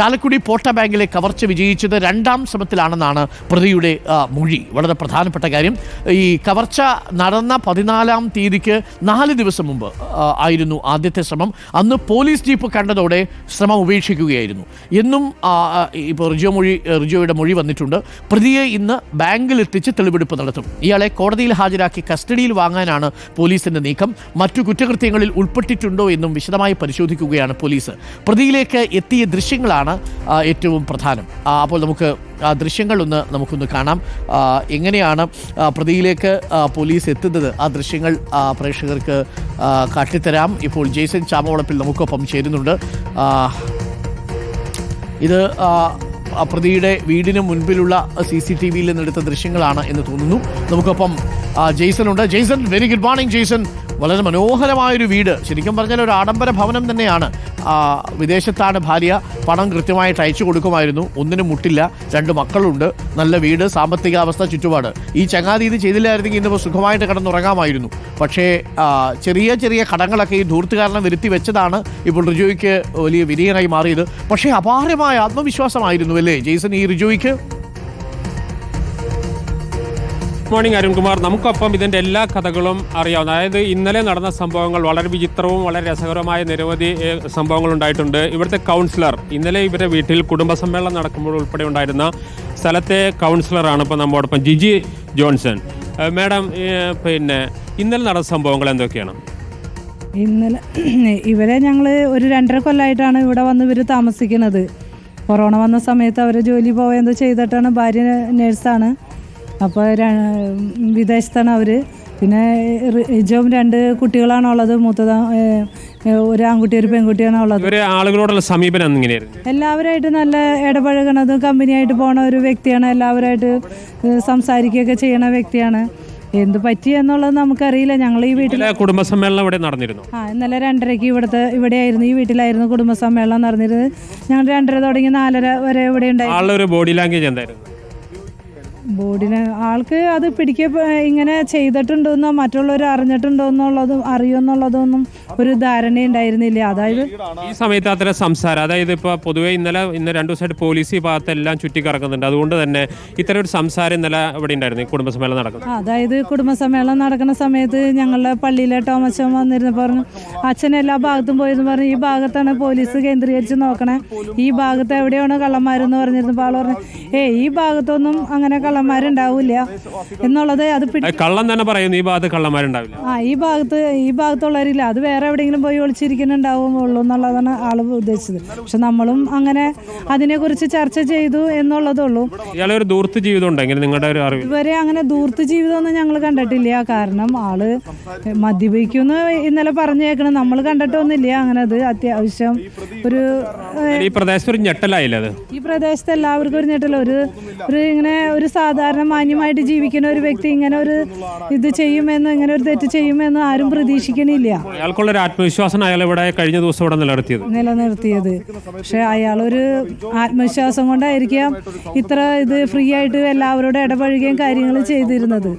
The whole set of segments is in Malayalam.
ചാലക്കുടി പോട്ട ബാങ്കിലെ കവർച്ച വിജയിച്ചത് രണ്ടാം ശ്രമത്തിലാണെന്നാണ് പ്രതിയുടെ മൊഴി. വളരെ പ്രധാനപ്പെട്ട കാര്യം. ഈ കവർച്ച നടന്ന പതിനാലാം തീയതിക്ക് നാല് ദിവസം മുമ്പ് ആയിരുന്നു ആദ്യത്തെ ശ്രമം. അന്ന് പോലീസ് ജീപ്പ് കണ്ടതോടെ ശ്രമം ഉപേക്ഷിക്കുകയായിരുന്നു. എന്നും ഇപ്പോൾ റിജോ മൊഴി റിജോയുടെ മൊഴി വന്നിട്ടുണ്ട്. പ്രതിയെ ഇന്ന് ബാങ്കിലെത്തിച്ച് തെളിവെടുപ്പ് നടത്തും. ഇയാളെ കോടതിയിൽ ഹാജരാക്കി കസ്റ്റഡിയിൽ വാങ്ങാനാണ് പോലീസിന്റെ നീക്കം. മറ്റു കുറ്റകൃത്യങ്ങളിൽ ഉൾപ്പെട്ടിട്ടുണ്ടോ എന്നും വിശദമായി പരിശോധിക്കുകയാണ് പോലീസ്. പ്രതിയിലേക്ക് എത്തിയ ദൃശ്യങ്ങളാണ് ആ, ഏറ്റവും പ്രധാനം. അപ്പോൾ നമുക്ക് ആ ദൃശ്യങ്ങളൊന്ന് നമുക്കൊന്ന് കാണാം. എങ്ങനെയാണ് പ്രതിയിലേക്ക് പോലീസ് എത്തുന്നത്? ആ ദൃശ്യങ്ങൾ പ്രേക്ഷകർക്ക് കാട്ടിത്തരാം. ഇപ്പോൾ ജെയ്സൺ ചാമവളപ്പിൽ നമുക്കൊപ്പം ചേരുന്നുണ്ട്. ഇത് പ്രതിയുടെ വീടിന് മുൻപിലുള്ള സി സി ടി വിയിൽ നിന്നെടുത്ത ദൃശ്യങ്ങളാണ് എന്ന് തോന്നുന്നു. നമുക്കൊപ്പം ജെയ്സൺ ഉണ്ട് Jaison very good morning Jaison വളരെ മനോഹരമായൊരു വീട്. ശരിക്കും പറഞ്ഞാൽ ഒരു ആഡംബര ഭവനം തന്നെയാണ്. വിദേശത്താണ് ഭാര്യ പണം കൃത്യമായിട്ട് അയച്ചു കൊടുക്കുമായിരുന്നു. ഒന്നിനും മുട്ടില്ല രണ്ട് മക്കളുണ്ട് നല്ല വീട് സാമ്പത്തികാവസ്ഥ ചുറ്റുപാട്. ഈ ചങ്ങാതി ഇത് ചെയ്തില്ലായിരുന്നെങ്കിൽ ഇന്നിപ്പോൾ സുഖമായിട്ട് കിടന്നുറങ്ങാമായിരുന്നു. പക്ഷേ ചെറിയ ചെറിയ കടങ്ങളൊക്കെ ഈ ധൂർത്തുകാരനെ വരുത്തി വെച്ചതാണ് ഇപ്പോൾ റിജോയ്ക്ക് വലിയ വിനയനായി മാറിയത്. പക്ഷേ അപാരമായ ആത്മവിശ്വാസമായിരുന്നു അല്ലേ? ജെയ്സൺ ഈ റിജോയ്ക്ക് മോർണിംഗ് അരുൺകുമാർ. നമുക്കൊപ്പം ഇതിന്റെ എല്ലാ കഥകളും അറിയാവുന്ന അതായത് ഇന്നലെ നടന്ന സംഭവങ്ങൾ വളരെ വിചിത്രവും വളരെ രസകരവുമായ നിരവധി സംഭവങ്ങൾ ഉണ്ടായിട്ടുണ്ട്. ഇവിടുത്തെ കൗൺസിലർ ഇന്നലെ ഇവരുടെ വീട്ടിൽ കുടുംബസമ്മേളനം നടക്കുമ്പോൾ ഉൾപ്പെടെ ഉണ്ടായിരുന്ന സ്ഥലത്തെ കൗൺസിലറാണ് ഇപ്പോൾ നമ്മോടൊപ്പം ജിജി ജോൺസൺ. മാഡം പിന്നെ ഇന്നലെ നടന്ന സംഭവങ്ങൾ എന്തൊക്കെയാണ്? ഇന്നലെ ഇവരെ ഞങ്ങൾ ഒരു രണ്ടര കൊല്ലമായിട്ടാണ് ഇവിടെ വന്ന് ഇവർ താമസിക്കുന്നത്. കൊറോണ വന്ന സമയത്ത് അവർ ജോലി എന്തോ ചെയ്തിട്ടാണ് ഭാര്യ നേഴ്സാണ്. അപ്പോൾ വിദേശത്താണ് അവർ പിന്നെ ഇജവും രണ്ട് കുട്ടികളാണുള്ളത് മൂത്തത ഒരു ആൺകുട്ടി ഒരു പെൺകുട്ടിയാണ് ഉള്ളത്? ഇവരെ ആളുകളോടുള്ള സമീപനം എങ്ങനെയായിരുന്നു? എല്ലാവരായിട്ട് നല്ല ഇടപഴകണതും കമ്പനിയായിട്ട് പോണ ഒരു വ്യക്തിയാണ്. എല്ലാവരുമായിട്ട് സംസാരിക്കുകയൊക്കെ ചെയ്യണ വ്യക്തിയാണ്. എന്ത് പറ്റി എന്നുള്ളത് നമുക്കറിയില്ല. ഞങ്ങൾ ഈ വീട്ടിൽ കുടുംബ കുടുംബസമ്മേളനം ഇവിടെ നടന്നിരുന്നു. ആ ഇന്നലെ രണ്ടരയ്ക്ക് ഇവിടുത്തെ ഇവിടെയായിരുന്നു. ഈ വീട്ടിലായിരുന്നു കുടുംബ കുടുംബസമ്മേളനം നടന്നിരുന്നത്. ഞങ്ങൾ രണ്ടര തുടങ്ങി നാലര വരെ ഇവിടെ ഉണ്ടായിരുന്നു. ബോഡി ലാംഗ്വേജ് എന്തായിരുന്നു? ബോർഡിന് ആൾക്ക് അത് പിടിക്ക ഇങ്ങനെ ചെയ്തിട്ടുണ്ടോന്നോ മറ്റുള്ളവർ അറിഞ്ഞിട്ടുണ്ടോ എന്നുള്ളതും അറിയുമെന്നുള്ളതൊന്നും ഒരു ധാരണ ഉണ്ടായിരുന്നില്ല. അതായത് ഈ സമയത്ത് അത്തരം സംസാരം അതായത് ഇപ്പോൾ പൊതുവേ ഇന്നലെ ഇന്ന് രണ്ടു ദിവസമായിട്ട് പോലീസ് ഈ ഭാഗത്തെല്ലാം ചുറ്റിക്കറക്കുന്നുണ്ട് അതുകൊണ്ട് തന്നെ ഇത്ര ഒരു സംസാരം ഇന്നലെ ഇവിടെ ഉണ്ടായിരുന്നു കുടുംബസമ്മേളനം നടക്കുന്നത്. അതായത് കുടുംബസമ്മേളനം നടക്കുന്ന സമയത്ത് ഞങ്ങളുടെ പള്ളിയിലെ ടോമച്ചൻ വന്നിരുന്നു പറഞ്ഞു അച്ഛൻ എല്ലാ ഭാഗത്തും പോയിരുന്നു പറഞ്ഞു. ഈ ഭാഗത്താണ് പോലീസ് കേന്ദ്രീകരിച്ച് നോക്കണേ. ഈ ഭാഗത്ത് എവിടെയാണ് കള്ളന്മാരെന്ന് പറഞ്ഞിരുന്നു ആൾ പറഞ്ഞു ഏ ഈ ഭാഗത്തൊന്നും അങ്ങനെ കള്ളന്മാരുണ്ടാവില്ല എന്നുള്ളത് അത് പിടി കള്ളം തന്നെ പറയുന്നു ഈ ഭാഗത്ത് കള്ളന്മാരുണ്ടാവില്ല. ആ ഈ ഭാഗത്ത് ഈ ഭാഗത്തുള്ളവരില്ല. അത് വേറെ എവിടെയെങ്കിലും പോയി ഒളിച്ചിരിക്കുന്നുണ്ടാവുള്ളൂ എന്നുള്ളതാണ് ആൾ ഉദ്ദേശിച്ചത്. പക്ഷെ നമ്മളും അങ്ങനെ അതിനെക്കുറിച്ച് ചർച്ച ചെയ്തു എന്നുള്ളതുള്ളൂ. ഇയാളെ ഒരു ദൂർത്ത് ജീവിതം ഉണ്ടെങ്കിൽ നിങ്ങളുടെ ഒരു അറിവ്? ഇതുവരെ അങ്ങനെ ദൂർത്ത് ജീവിതമൊന്നും ഞങ്ങൾ കണ്ടിട്ടില്ല. കാരണം ആൾ മദ്യപിക്കുമെന്ന് ഇന്നലെ പറഞ്ഞേക്കണം. നമ്മൾ കണ്ടിട്ടൊന്നുമില്ല. അങ്ങനെ അത് അത്യാവശ്യം ഒരു ഈ പ്രദേശത്ത് ഒരു ഞെട്ടലായില്ല അത്? ഈ പ്രദേശത്ത് എല്ലാവർക്കും ഒരു ഞെട്ടല. ഒരു ഒരു ഇങ്ങനെ ഒരു സാധാരണ മാന്യമായിട്ട് ജീവിക്കുന്ന ഒരു വ്യക്തി ഇങ്ങനെ ഒരു ഇത് ചെയ്യുമെന്ന് ഇങ്ങനെ ഒരു തെറ്റ് ചെയ്യുമെന്ന് ആരും പ്രതീക്ഷിക്കണില്ല. അയാൾക്കുള്ള ഒരു ആത്മവിശ്വാസം അയാൾ ഇവിടെ കഴിഞ്ഞ ദിവസം ഇവിടെ നിലനിർത്തിയത്. നിലനിർത്തിയത്. പക്ഷെ അയാളൊരു ആത്മവിശ്വാസം കൊണ്ടായിരിക്കാം ഇത്ര ഇത് ഫ്രീ ആയിട്ട് എല്ലാവരോടും ഇടപഴകുകയും കാര്യങ്ങൾ ചെയ്തിരുന്നത്.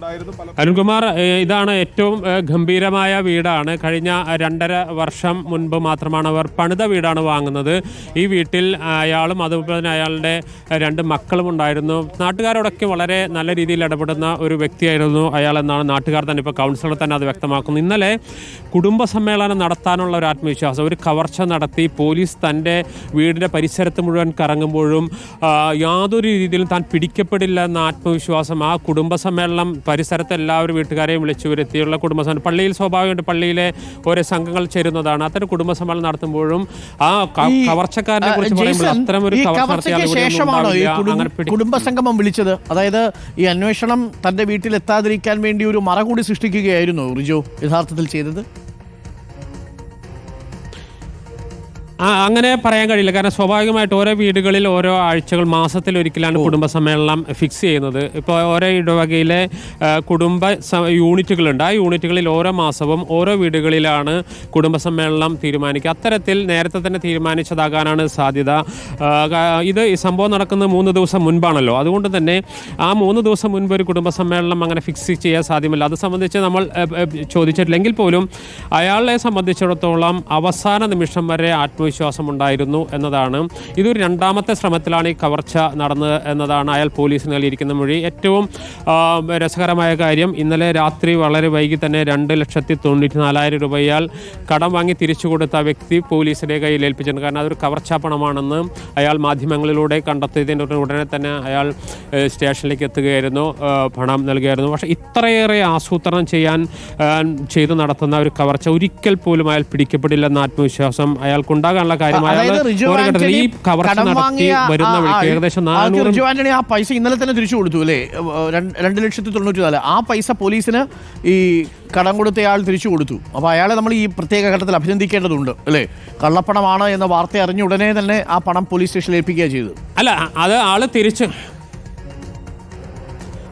അരുൺകുമാർ ഇതാണ് ഏറ്റവും ഗംഭീരമായ വീടാണ്. കഴിഞ്ഞ രണ്ടര വർഷം മുൻപ് മാത്രമാണ് അവർ പണിത വീടാണ് വാങ്ങുന്നത്. ഈ വീട്ടിൽ അയാളും അതുപോലെ തന്നെ അയാളുടെ രണ്ട് മക്കളും ഉണ്ടായിരുന്നു. നാട്ടുകാരോടൊക്കെ വളരെ നല്ല രീതിയിൽ ഇടപെടുന്ന ഒരു വ്യക്തിയായിരുന്നു അയാൾ എന്നാണ് നാട്ടുകാർ തന്നെ ഇപ്പോൾ കൗൺസിലർ തന്നെ അത് വ്യക്തമാക്കുന്നു. ഇന്നലെ കുടുംബ സമ്മേളനം നടത്താനുള്ള ഒരു ആത്മവിശ്വാസം ഒരു കവർച്ച നടത്തി പോലീസ് തന്റെ വീടിന്റെ പരിസരത്ത് മുഴുവൻ കറങ്ങുമ്പോഴും യാതൊരു രീതിയിലും താൻ പിടിക്കപ്പെടില്ല എന്ന ആത്മവിശ്വാസം ആ കുടുംബ സമ്മേളനം പരിസരത്ത് എല്ലാവരും വീട്ടുകാരെയും വിളിച്ചു വരുത്തിയുള്ള കുടുംബ സമ്മേളനം. പള്ളിയിൽ സ്വാഭാവികമായിട്ട് പള്ളിയിലെ ഓരോ സംഘങ്ങൾ ചേരുന്നതാണ്. അത്തരം കുടുംബ സമ്മേളനം നടത്തുമ്പോഴും ആ കവർച്ചക്കാരനെ കുറിച്ച് പറയുമ്പോൾ അത്തരം ഒരു കവർച്ച നടത്തിയ ആൾ കവർച്ചയ്ക്ക് ഇവിടെയൊന്നും ശേഷമാണോ ഈ ഉണ്ടാവില്ല. കുടുംബ- സംഗമം വിളിച്ചത്? അതായത് ഈ അന്വേഷണം തന്റെ വീട്ടിലെത്താതിരിക്കാൻ വേണ്ടി ഒരു മറ കൂടി സൃഷ്ടിക്കുകയായിരുന്നു റിജു യഥാർത്ഥത്തിൽ ചെയ്തത്. അങ്ങനെ പറയാൻ കഴിയില്ല. കാരണം സ്വാഭാവികമായിട്ട് ഓരോ വീടുകളിൽ ഓരോ ആഴ്ചകൾ മാസത്തിൽ ഒരിക്കലാണ് കുടുംബ സമ്മേളനം ഫിക്സ് ചെയ്യുന്നത്. ഇപ്പോൾ ഓരോ ഇടവകയിലെ കുടുംബ യൂണിറ്റുകളുണ്ട്. ആ യൂണിറ്റുകളിൽ ഓരോ മാസവും ഓരോ വീടുകളിലാണ് കുടുംബ സമ്മേളനം തീരുമാനിക്കുക. അത്തരത്തിൽ നേരത്തെ തന്നെ തീരുമാനിച്ചതാകാനാണ് സാധ്യത. ഇത് ഈ സംഭവം നടക്കുന്നത് മൂന്ന് ദിവസം മുൻപാണല്ലോ. അതുകൊണ്ട് തന്നെ ആ മൂന്ന് ദിവസം മുൻപ് ഒരു കുടുംബ സമ്മേളനം അങ്ങനെ ഫിക്സ് ചെയ്യാൻ സാധ്യമല്ല. അത് സംബന്ധിച്ച് നമ്മൾ ചോദിച്ചിട്ടില്ലെങ്കിൽ പോലും അയാളെ സംബന്ധിച്ചിടത്തോളം അവസാന നിമിഷം വരെ ആത്മ ആത്മവിശ്വാസം ഉണ്ടായിരുന്നു എന്നതാണ്. ഇതൊരു രണ്ടാമത്തെ ശ്രമത്തിലാണ് ഈ കവർച്ച നടന്നത് എന്നതാണ് അയാൾ പോലീസിന് നൽകിയിരിക്കുന്ന മൊഴി. ഏറ്റവും രസകരമായ കാര്യം ഇന്നലെ രാത്രി വളരെ വൈകി തന്നെ രണ്ട് ലക്ഷത്തി തൊണ്ണൂറ്റി നാലായിരം രൂപ ഇയാൾ കടം വാങ്ങി തിരിച്ചു കൊടുത്ത വ്യക്തി പോലീസിന്റെ കയ്യിൽ ഏൽപ്പിച്ചിട്ടുണ്ട്. കാരണം അതൊരു കവർച്ചാ പണമാണെന്ന് അയാൾ മാധ്യമങ്ങളിലൂടെ കണ്ടെത്തിയതിന്റെ ഉടനെ തന്നെ അയാൾ സ്റ്റേഷനിലേക്ക് എത്തുകയായിരുന്നു. പണം നൽകുകയായിരുന്നു. പക്ഷേ ഇത്രയേറെ ആസൂത്രണം ചെയ്യാൻ ചെയ്തു നടത്തുന്ന ഒരു കവർച്ച ഒരിക്കൽ പോലും അയാൾ പിടിക്കപ്പെടില്ലെന്ന ആത്മവിശ്വാസം അയാൾക്കുണ്ടാകാനുള്ള കാര്യം കാര്യമായി ഈ കവർച്ച നടത്തി വരുന്ന വഴിക്ക് ഏകദേശം റിജു ആന്റണി ആ പൈസ ഇന്നലെ തന്നെ തിരിച്ചു കൊടുത്തു അല്ലേ? രണ്ട് ലക്ഷത്തി തൊണ്ണൂറ്റി നാല്. ആ പൈസ പോലീസിന് ഈ കടം കൊടുത്തയാൾ തിരിച്ചു കൊടുത്തു. അപ്പോൾ അയാളെ നമ്മൾ ഈ പ്രത്യേക ഘട്ടത്തിൽ അഭിനന്ദിക്കേണ്ടതുണ്ട് അല്ലേ? കള്ളപ്പണമാണ് എന്ന വാർത്ത അറിഞ്ഞ ഉടനെ തന്നെ ആ പണം പോലീസ് സ്റ്റേഷനിൽ ഏൽപ്പിക്കുകയാണ് ചെയ്തത്. അല്ല അത് ആൾ തിരിച്ച്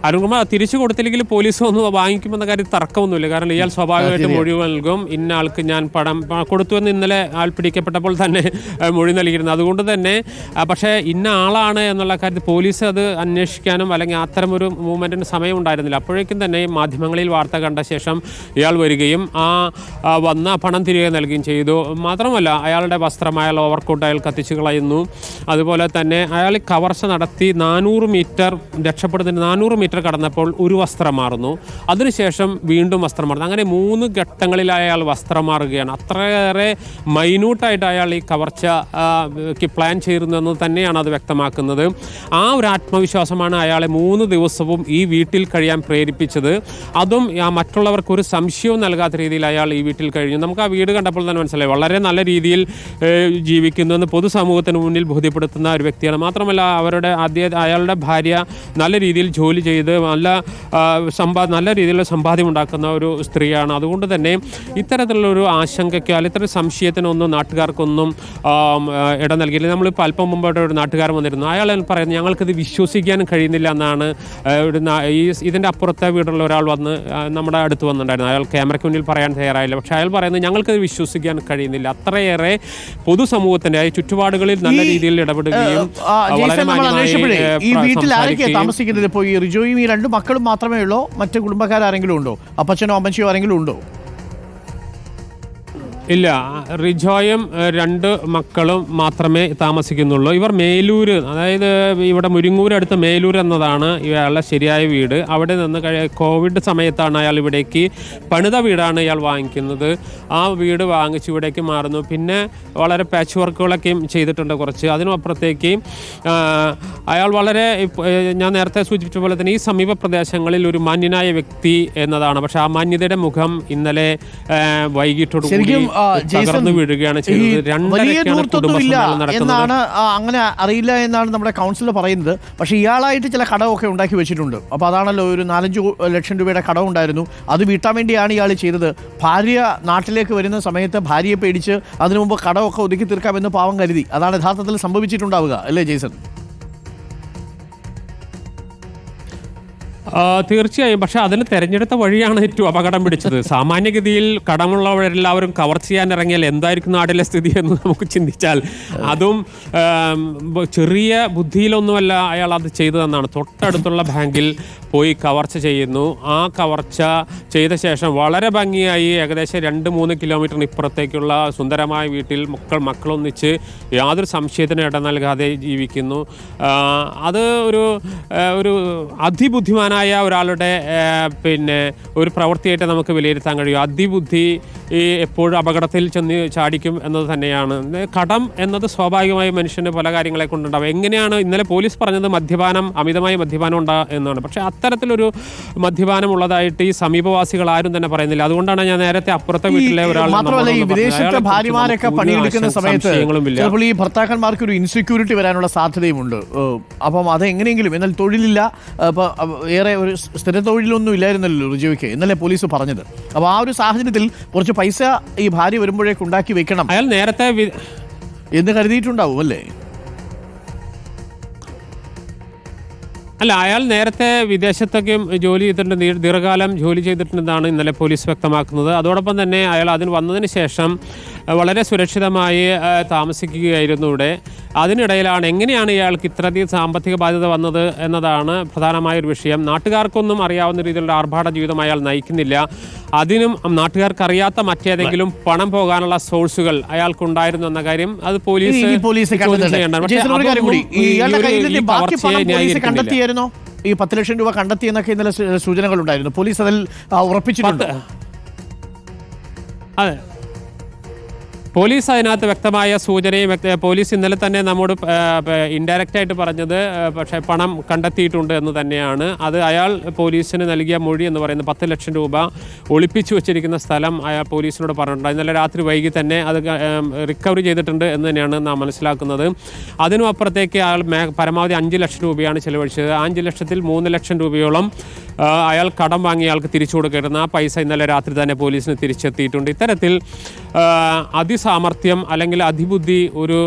അരുൺകുമാർ തിരിച്ചു കൊടുത്തില്ലെങ്കിൽ പോലീസ് ഒന്ന് വാങ്ങിക്കുമെന്ന കാര്യം തർക്കമൊന്നുമില്ല. കാരണം ഇയാൾ സ്വാഭാവികമായിട്ട് മൊഴി നൽകും. ഇന്ന ആൾക്ക് ഞാൻ പണം കൊടുത്തു കൊടുത്തുവെന്ന് ഇന്നലെ ആൾ പിടിക്കപ്പെട്ടപ്പോൾ തന്നെ മൊഴി നൽകിയിരുന്നു. അതുകൊണ്ട് തന്നെ പക്ഷേ ഇന്ന ആളാണ് എന്നുള്ള കാര്യത്തിൽ പോലീസ് അത് അന്വേഷിക്കാനും അല്ലെങ്കിൽ അത്തരം ഒരു മൂവ്മെന്റിന് സമയം ഉണ്ടായിരുന്നില്ല അപ്പോഴേക്കും തന്നെ മാധ്യമങ്ങളിൽ വാർത്ത കണ്ട ശേഷം ഇയാൾ വരികയും ആ ആ, വന്ന പണം തിരികെ നൽകുകയും ചെയ്തു. മാത്രമല്ല അയാളുടെ വസ്ത്രം അയാൾ ഓവർകോട്ട് അയാൾ കത്തിച്ചു കളയുന്നു. അതുപോലെ തന്നെ അയാൾ കവർച്ച നടത്തി നാനൂറ് മീറ്റർ രക്ഷപ്പെടുന്നതിന് നാനൂറ് മീറ്റർ കടന്നപ്പോൾ ഒരു വസ്ത്രം മാറുന്നു. അതിനുശേഷം വീണ്ടും വസ്ത്രം മാറുന്നു. അങ്ങനെ മൂന്ന് ഘട്ടങ്ങളിൽ അയാൾ വസ്ത്രം മാറുകയാണ്. അത്രയേറെ മൈന്യൂട്ടായിട്ട് അയാൾ ഈ കവർച്ച പ്ലാൻ ചെയ്യുന്നതെന്ന് തന്നെയാണ് അത് വ്യക്തമാക്കുന്നത്. ആ ഒരു ആത്മവിശ്വാസമാണ് അയാളെ മൂന്ന് ദിവസവും ഈ വീട്ടിൽ കഴിയാൻ പ്രേരിപ്പിച്ചത്. അതും മറ്റുള്ളവർക്ക് ഒരു സംശയവും നൽകാത്ത രീതിയിൽ അയാൾ ഈ വീട്ടിൽ കഴിഞ്ഞു. നമുക്ക് ആ വീട് കണ്ടപ്പോൾ തന്നെ മനസ്സിലായി. വളരെ നല്ല രീതിയിൽ ജീവിക്കുന്നുവെന്ന് പൊതുസമൂഹത്തിന് മുന്നിൽ ബോധ്യപ്പെടുത്തുന്ന ഒരു വ്യക്തിയാണ്. മാത്രമല്ല അവരുടെ ആദ്യ അയാളുടെ ഭാര്യ നല്ല രീതിയിൽ ജോലി ചെയ്ത് നല്ല സമ്പാ നല്ല രീതിയിലുള്ള സമ്പാദ്യം ഉണ്ടാക്കുന്ന ഒരു സ്ത്രീയാണ്. അതുകൊണ്ട് തന്നെ ഇത്തരത്തിലുള്ള ഒരു ആശങ്കയ്ക്കോ അല്ലെങ്കിൽ ഇത്തരം സംശയത്തിനൊന്നും നാട്ടുകാർക്കൊന്നും ഇട നൽകിയില്ല. നൽകിയില്ല നമ്മളിപ്പോൾ അല്പം മുമ്പായിട്ട് ഒരു നാട്ടുകാരൻ വന്നിരുന്നു. അയാൾ പറയുന്നത് ഞങ്ങൾക്കിത് വിശ്വസിക്കാൻ കഴിയുന്നില്ല എന്നാണ് ഒരു ഈ ഇതിന്റെ അപ്പുറത്തെ വീടുള്ള ഒരാൾ വന്ന് നമ്മുടെ അടുത്ത് വന്നിട്ടുണ്ടായിരുന്നു. അയാൾ ക്യാമറയ്ക്ക് മുന്നിൽ പറയാൻ തയ്യാറായില്ല. പക്ഷേ അയാൾ പറയുന്നത് ഞങ്ങൾക്കത് വിശ്വസിക്കാൻ കഴിയുന്നില്ല. അത്രയേറെ പൊതുസമൂഹത്തിന്റെ ആയി ചുറ്റുപാടുകളിൽ നല്ല രീതിയിൽ ഇടപെടുകയും വളരെ നമ്മൾ മാന്യമായി, താമസിക്കുന്നത്? ഇപ്പോൾ ഈ ഈ രണ്ട് മക്കളും മാത്രമേ ഉള്ളൂ? മറ്റു കുടുംബക്കാരെങ്കിലും ഉണ്ടോ? അപ്പച്ചനോ അമ്മച്ചിയോ ആരെങ്കിലും ഉണ്ടോ? ഇല്ല റിജോയും രണ്ട് മക്കളും മാത്രമേ താമസിക്കുന്നുള്ളൂ. ഇവർ മേലൂര് അതായത് ഇവിടെ മുരിങ്ങൂർ അടുത്ത് മേലൂർ എന്നതാണ് ഇയാളുടെ ശരിയായ വീട്. അവിടെ നിന്ന് കോവിഡ് സമയത്താണ് അയാൾ ഇവിടേക്ക് പണിത വീടാണ് ഇയാൾ വാങ്ങിക്കുന്നത്. ആ വീട് വാങ്ങിച്ച് ഇവിടേക്ക് മാറുന്നു. പിന്നെ വളരെ പാച്ച് വർക്കുകളൊക്കെയും ചെയ്തിട്ടുണ്ട് കുറച്ച്. അതിനപ്പുറത്തേക്ക് അയാൾ വളരെ ഞാൻ നേരത്തെ സൂചിപ്പിച്ച പോലെ തന്നെ ഈ സമീപ പ്രദേശങ്ങളിൽ ഒരു മാന്യനായ വ്യക്തി എന്നതാണ്. പക്ഷെ ആ മാന്യതയുടെ മുഖം ഇന്നലെ വൈകിട്ടോടുകൂടി തകർന്നു വീഴുകയാണ് ചെയ്തത്. വലിയ എന്നാണ് അങ്ങനെ അറിയില്ല എന്നാണ് നമ്മുടെ കൗൺസിലർ പറയുന്നത്. പക്ഷേ ഇയാളായിട്ട് ചില കടമൊക്കെ ഉണ്ടാക്കി വെച്ചിട്ടുണ്ട്. അപ്പോൾ അതാണല്ലോ ഒരു നാലഞ്ച് ലക്ഷം രൂപയുടെ കടം ഉണ്ടായിരുന്നു അത് വീട്ടാൻ വേണ്ടിയാണ് ഇയാൾ ചെയ്തത്. ഭാര്യ നാട്ടിലേക്ക് വരുന്ന സമയത്ത് ഭാര്യയെ പേടിച്ച് അതിനു മുമ്പ് കടമൊക്കെ ഒതുക്കി തീർക്കാമെന്ന് പാവം കരുതി. അതാണ് യഥാർത്ഥത്തിൽ സംഭവിച്ചിട്ടുണ്ടാവുക അല്ലേ ജെയ്സൺ തീർച്ചയായും. പക്ഷെ അതിന് തെരഞ്ഞെടുത്ത വഴിയാണ് ഏറ്റവും അപകടം പിടിച്ചത്. സാമാന്യഗതിയിൽ കടമുള്ളവരെല്ലാവരും കവർ ചെയ്യാൻ ഇറങ്ങിയാൽ എന്തായിരിക്കും നാട്ടിലെ സ്ഥിതി എന്ന് നമുക്ക് ചിന്തിച്ചാൽ അതും ചെറിയ ബുദ്ധിയിലൊന്നുമല്ല അയാൾ അത് ചെയ്തതെന്നാണ്. തൊട്ടടുത്തുള്ള ബാങ്കിൽ പോയി കവർച്ച ചെയ്യുന്നു. ആ കവർച്ച ചെയ്ത ശേഷം വളരെ ഭംഗിയായി ഏകദേശം രണ്ട് മൂന്ന് കിലോമീറ്ററിന് ഇപ്പുറത്തേക്കുള്ള സുന്ദരമായ വീട്ടിൽ മക്കൾ മക്കളൊന്നിച്ച് യാതൊരു സംശയത്തിനും ഇട നൽകാതെ ജീവിക്കുന്നു. അത് ഒരു ഒരു ഒരു അതിബുദ്ധിമാനായ ഒരാളുടെ പിന്നെ ഒരു പ്രവൃത്തിയായിട്ട് നമുക്ക് വിലയിരുത്താൻ കഴിയും. അതിബുദ്ധി ഈ എപ്പോഴും അപകടത്തിൽ ചെന്ന് ചാടിക്കും എന്നത് തന്നെയാണ്. കടം എന്നത് സ്വാഭാവികമായി മനുഷ്യന് പല കാര്യങ്ങളെ കൊണ്ടുണ്ടാവും. എങ്ങനെയാണ് ഇന്നലെ പോലീസ് പറഞ്ഞത് മദ്യപാനം അമിതമായ മദ്യപാനം ഉണ്ടാ എന്നാണ്. പക്ഷേ അത്തരത്തിലൊരു മദ്യപാനം ഉള്ളതായിട്ട് ഈ സമീപവാസികൾ ആരും തന്നെ പറയുന്നില്ല. അതുകൊണ്ടാണ് ഞാൻ നേരത്തെ അപ്പുറത്തെ വീട്ടിലെ ഒരാൾ വിദേശത്തെ ഭാര്യമാരൊക്കെ പണിയെടുക്കുന്ന സമയത്ത് ചിലപ്പോൾ ഈ ഭർത്താക്കന്മാർക്ക് ഒരു ഇൻസെക്യൂരിറ്റി വരാനുള്ള സാധ്യതയുമുണ്ട്. അപ്പം അത് എങ്ങനെയെങ്കിലും എന്നാൽ തൊഴിലില്ല അപ്പോൾ ഏറെ ഒരു സ്ഥിര തൊഴിലൊന്നും ഇല്ലായിരുന്നല്ലോ റിജുവിക്ക് ഇന്നലെ പോലീസ് പറഞ്ഞത്. അപ്പോൾ ആ ഒരു സാഹചര്യത്തിൽ കുറച്ച് പൈസ ഈ ഭാര്യ വരുമ്പോഴേക്ക് ഉണ്ടാക്കി വെക്കണം. അയാൾ നേരത്തെ എന്ന് കരുതിയിട്ടുണ്ടാവും അല്ലേ? അല്ല അയാൾ നേരത്തെ വിദേശത്തൊക്കെ ജോലി ചെയ്തിട്ടുണ്ട് ദീർഘകാലം ജോലി ചെയ്തിട്ടുണ്ടെന്നാണ് ഇന്നലെ പോലീസ് വ്യക്തമാക്കുന്നത്. അതോടൊപ്പം തന്നെ അയാൾ അതിന് വന്നതിന് ശേഷം വളരെ സുരക്ഷിതമായി താമസിക്കുകയായിരുന്നു ഇവിടെ. അതിനിടയിലാണ് എങ്ങനെയാണ് ഇയാൾക്ക് ഇത്രയധികം സാമ്പത്തിക ബാധ്യത വന്നത് എന്നതാണ് പ്രധാനമായൊരു വിഷയം. നാട്ടുകാർക്കൊന്നും അറിയാവുന്ന രീതിയിലുള്ള ആർഭാട ജീവിതം അയാൾ നയിക്കുന്നില്ല. അതിനും നാട്ടുകാർക്ക് അറിയാത്ത മറ്റേതെങ്കിലും പണം പോകാനുള്ള സോഴ്സുകൾ അയാൾക്കുണ്ടായിരുന്നു എന്ന കാര്യം അത് പോലീസ് പോലീസ്. കണ്ടെത്തിയായിരുന്നോ ഈ പത്ത് ലക്ഷം രൂപ കണ്ടെത്തിയെന്നൊക്കെ ഇന്നലെ സൂചനകൾ സൂചനകളുണ്ടായിരുന്നു. പോലീസ് അതിൽ ഉറപ്പിച്ചിട്ടുണ്ട്. അതെ. പോലീസ് അതിനകത്ത് വ്യക്തമായ സൂചനയും പോലീസ് ഇന്നലെ തന്നെ നമ്മോട് ഇൻഡയറക്റ്റ് ആയിട്ട് പറഞ്ഞത് പക്ഷേ പണം കണ്ടെത്തിയിട്ടുണ്ട് എന്ന് തന്നെയാണ്. അത് അയാൾ പോലീസിന് നൽകിയ മൊഴി എന്ന് പറയുന്നത് പത്ത് ലക്ഷം രൂപ ഒളിപ്പിച്ചു വെച്ചിരിക്കുന്ന സ്ഥലം അയാൾ പോലീസിനോട് പറഞ്ഞിട്ടുണ്ട്. ഇന്നലെ രാത്രി വൈകി തന്നെ അത് റിക്കവറി ചെയ്തിട്ടുണ്ട് എന്ന് തന്നെയാണ് നാം മനസ്സിലാക്കുന്നത്. അതിനും അപ്പുറത്തേക്ക് അയാൾ പരമാവധി അഞ്ച് ലക്ഷം രൂപയാണ് ചെലവഴിച്ചത്. അഞ്ച് ലക്ഷത്തിൽ മൂന്ന് ലക്ഷം രൂപയോളം അയാൾ കടം വാങ്ങിയ ആൾക്ക് തിരിച്ചു കൊടുക്കരുന്ന ആ പൈസ ഇന്നലെ രാത്രി തന്നെ പോലീസിന് തിരിച്ചെത്തിയിട്ടുണ്ട്. ഇത്തരത്തിൽ അതിസാമർഥ്യം അല്ലെങ്കിൽ അതിബുദ്ധി ഒരു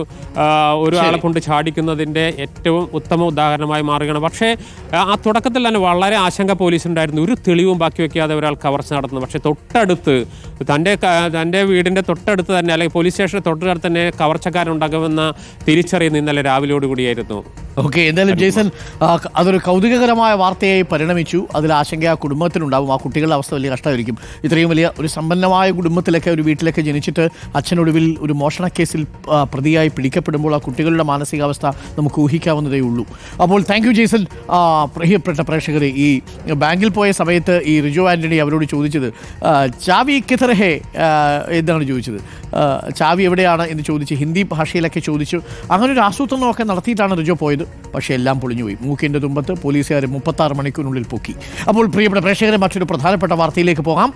ഒരാളെ കൊണ്ട് ചാടിക്കുന്നതിന്റെ ഏറ്റവും ഉത്തമ ഉദാഹരണമായി മാറുകയാണ്. പക്ഷേ ആ, തുടക്കത്തിൽ തന്നെ വളരെ ആശങ്ക പോലീസിനുണ്ടായിരുന്നു ഒരു തെളിവും ബാക്കി വെക്കാതെ ഒരാൾ കവർച്ച നടത്തുന്നു. പക്ഷേ തൊട്ടടുത്ത് തന്റെ തന്റെ വീടിന്റെ തൊട്ടടുത്ത് തന്നെ അല്ലെങ്കിൽ പോലീസ് സ്റ്റേഷന്റെ തൊട്ടടുത്ത് തന്നെ കവർച്ചക്കാരുണ്ടാകുമെന്ന തിരിച്ചറിയുന്ന ഇന്നലെ രാവിലോടുകൂടിയായിരുന്നു ഓക്കെ എന്തായാലും ക- അതൊരു കൗതുകകരമായ വാർത്തയായി പരിണമിച്ചു. അതിൽ ആശങ്ക ആ കുടുംബത്തിനുണ്ടാവും. ആ കുട്ടികളുടെ അവസ്ഥ വലിയ കഷ്ടമായിരിക്കും. ഇത്രയും വലിയ ഒരു സമ്പന്നമായ കുടുംബത്തിലൊക്കെ ഒരു വീട്ടിലൊക്കെ ജനിച്ചിട്ട് അച്ഛനൊടുവിൽ ഒരു മോഷണ കേസിൽ പ്രതിയായി പിടിക്കപ്പെടുമ്പോൾ ആ കുട്ടികളുടെ മാനസികാവസ്ഥ നമുക്ക് ഊഹിക്കാവുന്നതേ ഉള്ളൂ. അപ്പോൾ താങ്ക് യു ജെയ്സൺ പ്രിയപ്പെട്ട പ്രേക്ഷകരെ ഈ ബാങ്കിൽ പോയ സമയത്ത് ഈ റിജു ആന്റണി അവരോട് ചോദിച്ചത് ചാവി കിതറഹേ എന്നാണ് ചോദിച്ചത്? ചാവി എവിടെയാണ് എന്ന് ചോദിച്ച് ഹിന്ദി ഭാഷയിലൊക്കെ ചോദിച്ചു. അങ്ങനെ ഒരു ആസൂത്രണമൊക്കെ നടത്തിയിട്ടാണ് റിജോ പോയത്. പക്ഷേ എല്ലാം പൊളിഞ്ഞുപോയി. മൂക്കിന്റെ തുമ്പത്ത് പോലീസുകാർ മുപ്പത്താറ് മണിക്കൂറിനുള്ളിൽ പൊക്കി. അപ്പോൾ പ്രിയപ്പെട്ട പ്രേക്ഷകരെ മറ്റൊരു പ്രധാനപ്പെട്ട വാർത്തയിലേക്ക് പോകാം.